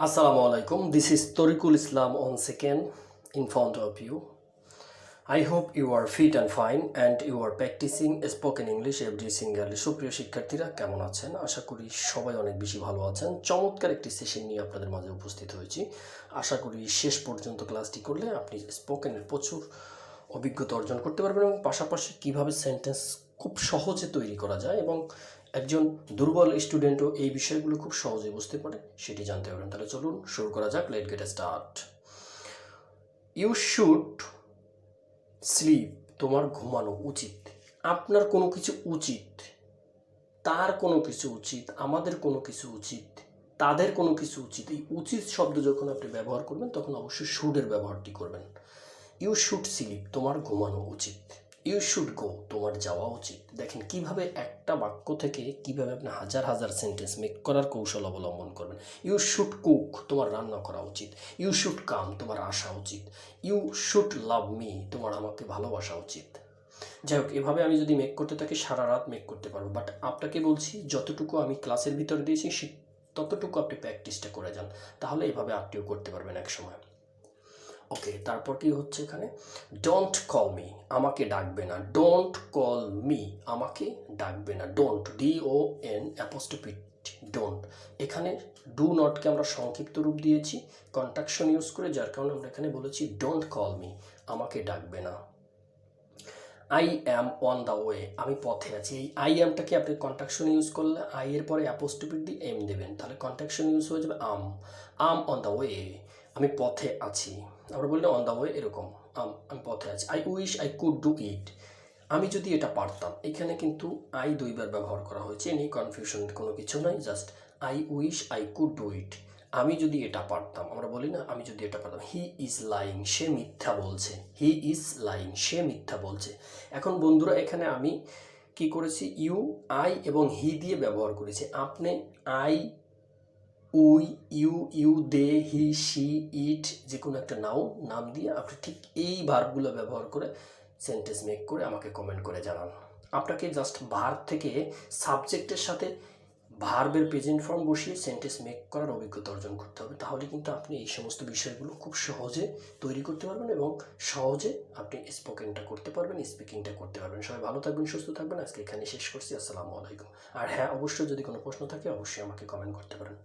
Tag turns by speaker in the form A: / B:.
A: Assalamu alaikum. This is Torikul Islam once again in front of you. I hope you are fit and fine and you are practicing spoken English every single সুপ্রিয় শিক্ষার্থীরা, কেমন আছেন আশা করি সবাই অনেক বেশি ভালো আছেন চমৎকার একটি সেশন নিয়ে আপনাদের মাঝে উপস্থিত হয়েছি আশা করি শেষ পর্যন্ত ক্লাসটি করলে আপনি স্পোকেনের প্রচুর অভিজ্ঞতা অর্জন করতে পারবেন এবং পাশাপাশি কীভাবে সেন্টেন্স খুব সহজে তৈরি করা যায় এবং একজন দুর্বল স্টুডেন্টও এই বিষয়গুলো খুব সহজে বুঝতে পারে, সেটি জানতে পারবেন তাহলে চলুন শুরু করা যাক, let get start. You should sleep তোমার ঘুমানো উচিত। আপনার কোনো কিছু উচিত, তার কোনো কিছু উচিত, আমাদের কোনো কিছু উচিত, তাদের কোনো কিছু উচিত, এই উচিত শব্দ যখন আপনি ব্যবহার করবেন, তখন অবশ্যই শুডের ব্যবহারটি করবেন। ইউ শুড স্লিপ তোমার ঘুমানো উচিত। ইউ শুড গো তোমার যাওয়া উচিত। দেখেন, কীভাবে একটা বাক্য থেকে কীভাবে আপনি হাজার হাজার সেন্টেন্স মেক করার কৌশল অবলম্বন করবেন। ইউ শুড কুক তোমার রান্না করা উচিত। ইউ শুড কাম তোমার আসা উচিত। ইউ শুড লাভ মি তোমার আমাকে ভালোবাসা উচিত। যাই হোক, এভাবে আমি যদি মেক করতে থাকি, সারা রাত মেক করতে পারব। বাট আপনাকে বলছি, যতটুকু আমি ক্লাসের ভিতরে দিয়েছি ততটুকু আপনি প্র্যাকটিসটা করে যান। তাহলে এভাবে আপনিও করতে পারবেন এক সময় ওকে তারপর কি হচ্ছে এখানে? ডোন্ট কল মি আমাকে ডাকবে না। ডোন্ট কল মি আমাকে ডাকবে না। Don't D O N apostrophe T don't এখানে ডু নটকে আমরা সংক্ষিপ্ত রূপ দিয়েছি কন্ট্রাকশন ইউজ করে, যার কারণে আমরা এখানে বলেছি ডোন্ট কল মি আমাকে ডাকবে না। I am on the way আমি পথে আছি। এই আই অ্যামটাকে আপনি কন্ট্রাকশন ইউজ করলে আই এর পরে অ্যাপোস্টোপিট দিয়ে এম দেবেন। তাহলে কন্ট্রাকশন ইউজ হয়ে যাবে I'm I'm on the way আমি পথে আছি। আমরা বললে অন দ্য ওয়ে এরকম, আমি পথে আছি। I wish I could do it আমি যদি এটা পারতাম, এখানে কিন্তু আই দুইবার ব্যবহার করা হয়েছে এনি কনফিউশন কোনো কিছু নাই just I wish I could do it আমি যদি এটা পারতাম, আমরা বলি না, আমি যদি এটা পারতাম হি ইজ লাইং সে মিথ্যা বলছে হি ইজ লাইং সে মিথ্যা বলছে। এখন বন্ধুরা, এখানে আমি কি করেছি? ইউ আই এবং হি দিয়ে ব্যবহার করেছি। আপনি I we, you you, they, he she it, যে কোনো একটা নাও, নাম দিয়ে আপনি ঠিক এই ভার্বগুলো ব্যবহার করে সেন্টেন্স মেক করে আমাকে কমেন্ট করে জানান। আপনাকে জাস্ট ভার্ব থেকে সাবজেক্টের সাথে ভার্বের প্রেজেন্ট ফর্ম বসিয়ে সেন্টেন্স মেক করার অভিজ্ঞতা অর্জন করতে হবে। তাহলে কিন্তু আপনি এই সমস্ত বিষয়গুলো খুব সহজে তৈরি করতে পারবেন এবং সহজে আপনি স্পোকেনটা করতে পারবেন, স্পিকিংটা করতে পারবেন। সবাই ভালো থাকবেন, সুস্থ থাকবেন। আজকে এখানে শেষ করছি। আসসালামু আলাইকুম। আর হ্যাঁ অবশ্যই যদি কোনো প্রশ্ন থাকে, অবশ্যই আমাকে কমেন্ট করতে পারেন।